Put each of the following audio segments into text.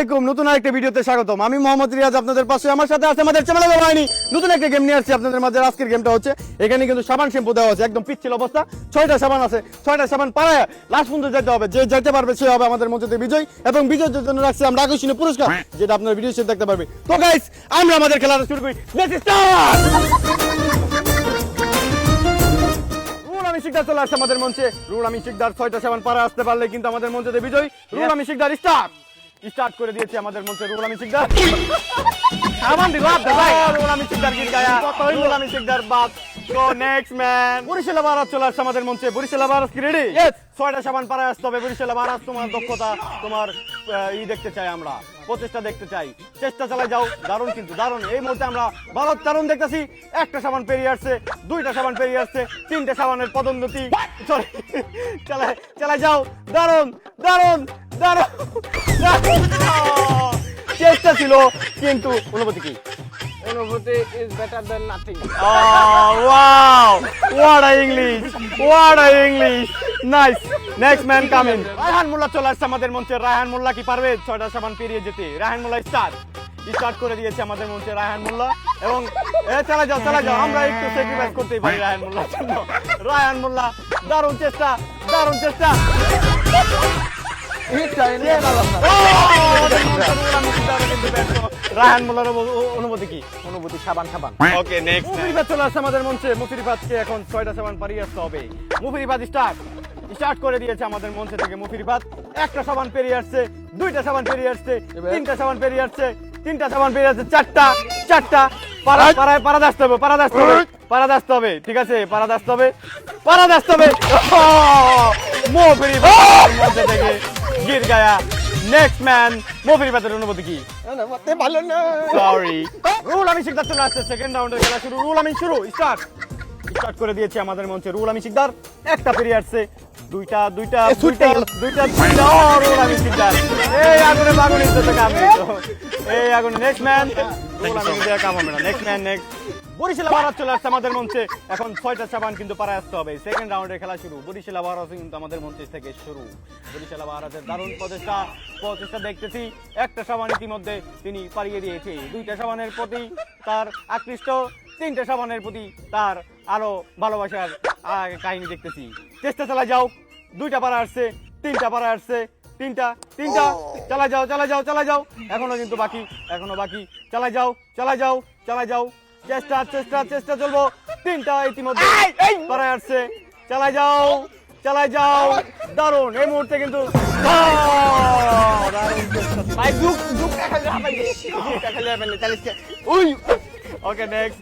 আলাইকুম, নতুন আরেকটা ভিডিওতে স্বাগতম। আমি মোহাম্মদ রিয়াজ, আপনাদের পাশে। আমার সাথে আছে আমাদের চ্যানেল বাহিনী। নতুন একটা গেম নিয়ে আসছি আপনাদের মাঝে। আজকের গেমটা হচ্ছে, এখানে কিন্তু সাবান শ্যাম্পু দেওয়া আছে একদম পিচ্ছিল অবস্থা। ছয়টা সাবান আছে। ছয়টা সাবান পাড়ায় লাস্ট পর্যন্ত যেতে হবে। যে যেতে পারবে, সে হবে আমাদের মধ্যে বিজয়। এবং বিজয়ের জন্য রাখছি আমরা আকর্ষণীয় পুরস্কার, যেটা আপনার ভিডিও শেষে দেখতে পারবে তো গাইস আমরা আমাদের খেলাটা শুরু করি! আমি শিকদার আমাদের মঞ্চে। রুল আমি শিকদার ছয়টা সেভেন পারে আসতে পারলে কিন্তু আমাদের মঞ্চে বিজয়। রুল আমি শিকদার স্টার্ট স্টার্ট করে দিয়েছি আমাদের মঞ্চে রুল আমি শিকদার সাবান দিল আপনি ভাই। আমি গির গায়া আমি বাদ নেক্সট ম্যান বরিশাল চলে আসছে আমাদের মঞ্চে। বরিশাল কি রেডি ছয়টা সাবান আসতে হবে। বরিশাল তোমার দক্ষতা তোমার ই দেখতে চাই আমরা। প্রচেষ্টা দেখতে চাই। চেষ্টা চালাই যাও। দারুণ কিন্তু দারুণ। এই মুহূর্তে আমরা ভারত দারুণ দেখতেছি। একটা সাবান পেরিয়ে আসছে দুইটা সাবান পেরিয়ে আসছে তিনটা সাবানের পদোন্নতি। সরি চালাই চালাই যাও। দারুণ দারুণ। চেষ্টা ছিল কিন্তু অনুভূতি কি? অনুভূতি is better than nothing wow! What a English! What a English! Nice! Next man coming. Raihan Molla চলে আসছে আমাদের মঞ্চে। রায়হান মোল্লা কি পারবে? ছয়টা সাবান পেরিয়ে যেতে। রায়হান মোল্লা স্টার্ট স্টার্ট করে দিয়েছে আমাদের মঞ্চে রায়হান মোল্লা। এবং এ চালা যাও চালা যাও। আমরা একটু স্যাক্রিফাইস করতেই পারি রায়হান মোল্লার জন্য। রায়হান মোল্লা দারুণ চেষ্টা দারুণ চেষ্টা। রায়হান মোল্লার অনুভূতি কি অনুভূতি সাবান সাবান ওকে নেক্সট মুফিরিবাদ চলে আসছে আমাদের মঞ্চে মুফিরিবাদকে এখন ছয়টা সাবান পারিয়ে আসতে হবে মুফিরিবাদ স্টার্ট স্টার্ট করে দিয়েছে আমাদের মঞ্চে থেকে মুফিরিবাদ একটা সাবান পেরিয়ে আসছে দুইটা সাবান পেরিয়ে আসছে তিনটা সাবান পেরিয়ে আসছে তিনটা সাবান পেরিয়ে আসছে চারটা চারটা পারা আসতে হবে পারা আসতে হবে পারা আসতে হবে ঠিক আছে পারা আসতে হবে পারা আসতে হবে থেকে গির গায়া। নেক্সট ম্যান মুফিরিবাদের অনুভূতি কি? ভালো না। সরি রুল আমি শিকদার চলে আসছে সেকেন্ড রাউন্ডের খেলা শুরু। রুল আমি শুরু স্টার্ট স্টার্ট করে দিয়েছে আমাদের মঞ্চে রুল আমি শিকদার। একটা পেরিয়ে আসছে দুইটা দুইটা দুইটা দুইটা দুইটা। ও রুল আমি শিকদার। এই আগুনে বাগুনে তো। কাম এই আগুনে নেক্সট ম্যান রুল আমি কাম হবে না next man next Barishal Bharat চলে আসছে আমাদের মঞ্চে। এখন ছয়টা সাবান কিন্তু পাড়ায় আসতে হবে। সেকেন্ড রাউন্ডের খেলা শুরু। বরিশাল ভারত কিন্তু আমাদের মঞ্চে থেকে শুরু। বরিশাল ভারতের দারুণ প্রচেষ্টা প্রচেষ্টা দেখতেছি। একটা সাবান ইতিমধ্যে তিনি পাড়িয়ে দিয়েছে। দুইটা সাবানের প্রতি তার আকৃষ্ট, তিনটা সাবানের প্রতি তার আরও ভালোবাসার কাহিনী দেখতেছি। চেষ্টা চালা যাও। দুইটা পাড়া আসছে, তিনটা পাড়া আসছে। তিনটা তিনটা। চালা যাও চালা যাও চালা যাও। এখনও কিন্তু বাকি, এখনও বাকি। চালা যাও চালা যাও চালা যাও। চেষ্টা চেষ্টা চেষ্টা চলবো। তিনটা ইতিমধ্যে পাড়ায় আসছে। চালাই যাও চালাই যাও। দারুণ এই মুহূর্তে কিন্তু ওকে নেক্সট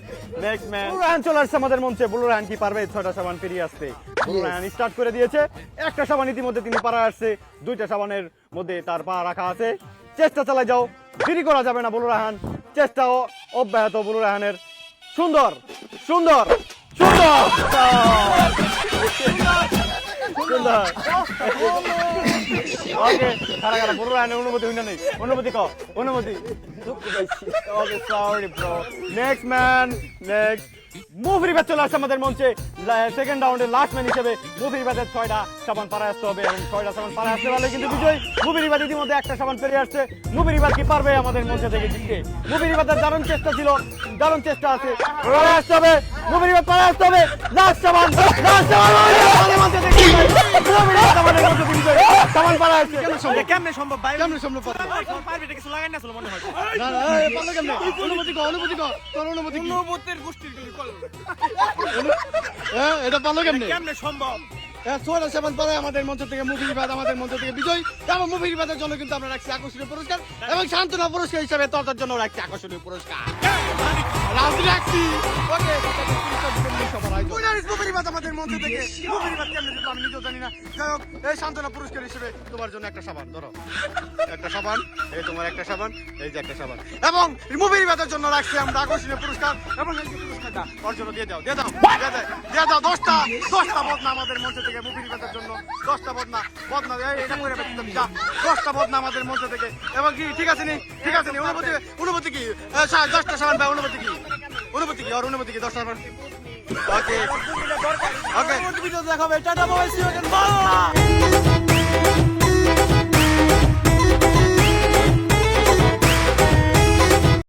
চলে আসছে আমাদের মঞ্চে। কি পারবে? ছয়টা সাবান পেরিয়ে আসতে। বুলুরায়ান স্টার্ট করে দিয়েছে। একটা সাবান ইতিমধ্যে তিনি আসছে। দুইটা সাবানের মধ্যে তার পা রাখা আছে। চেষ্টা চালা যাও। দেরি করা যাবে না ব্লু রায়হান। চেষ্টা অব্যাহত ব্লু রায়হানের। সুন্দর সুন্দর সুন্দর। অনুমতি হইনা নেই। অনুমতি ক অনুমতি। Okay sorry bro next man next মুভির ব্যাচ চলে আসছে আমাদের মঞ্চে। সেকেন্ড রাউন্ডের লাস্ট ম্যান হিসেবে মুভির ব্যাচের ছয়টা সাবান পারা আসতে হবে এবং ছয়টা সাবান পারা আসতে পারলে কিন্তু বিজয় মুভির বাদ ইতিমধ্যে একটা সাবান পেরিয়ে আসছে। মুভির বাদ কি পারবে আমাদের মঞ্চে থেকে জিততে মুভির বাদের দারুণ চেষ্টা ছিল, দারুণ চেষ্টা আছে। পারা আসতে হবে মুভির বাদ পারা আসতে হবে। লাস্ট সাবান লাস্ট সাবান আমাদের মঞ্চে থেকে মুভির বাদ আমাদের মঞ্চে পারা আসছে কেন সম্ভব? কেমনে সম্ভব ভাই? কেমনে সম্ভব পারবে? পারবে এটা কিছু লাগাই না আসলে মনে হয়। না না এই পারল কেমনে? অনুমতি কো অনুমতি কো তোর অনুমতি কি? নবতের গোষ্ঠীর গুলি কল। হ্যাঁ এটা পারল কেমনে? কেমনে সম্ভব? সোয়ালা সেভেন পরে আমাদের মঞ্চ থেকে মুভির বাদ আমাদের মঞ্চ থেকে বিজয় এবং মুভির বাদের জন্য কিন্তু আমরা রাখছি আকর্ষণীয় পুরস্কার এবং শান্তনা পুরস্কার হিসাবে তর্তার জন্য রাখছি আকর্ষণীয় পুরস্কার। রাখছি ওকে আমাদের মঞ্চ থেকে। মুভির বাদ আমি নিজেও জানি না। যাই হোক এই শান্তনা পুরস্কার হিসেবে তোমার জন্য একটা সাবান ধরো। একটা সাবান এই তোমার একটা সাবান এই যে একটা সাবান। এবং মুভির বাদের জন্য রাখছি আমরা আকর্ষণীয় পুরস্কার এবং এই যে পুরস্কারটা ওর জন্য দিয়ে দাও দিয়ে দাও দিয়ে দাও দশটা দশটা বদনা আমাদের মঞ্চ থেকে মুভির বাদের জন্য দশটা বদনা বদনা এটা করে বেঁচে যা দশটা বদনা আমাদের মঞ্চ থেকে। এবং কি ঠিক আছে নি? ঠিক আছে নি? অনুভূতি অনুভূতি কি? দশটা সাবান ভাই অনুভূতি কি? অনুভূতি কি আর অনুভূতি কি দশটা সাবান ওকে ওকে দেখাবে টাটা বাবাই সি ইউ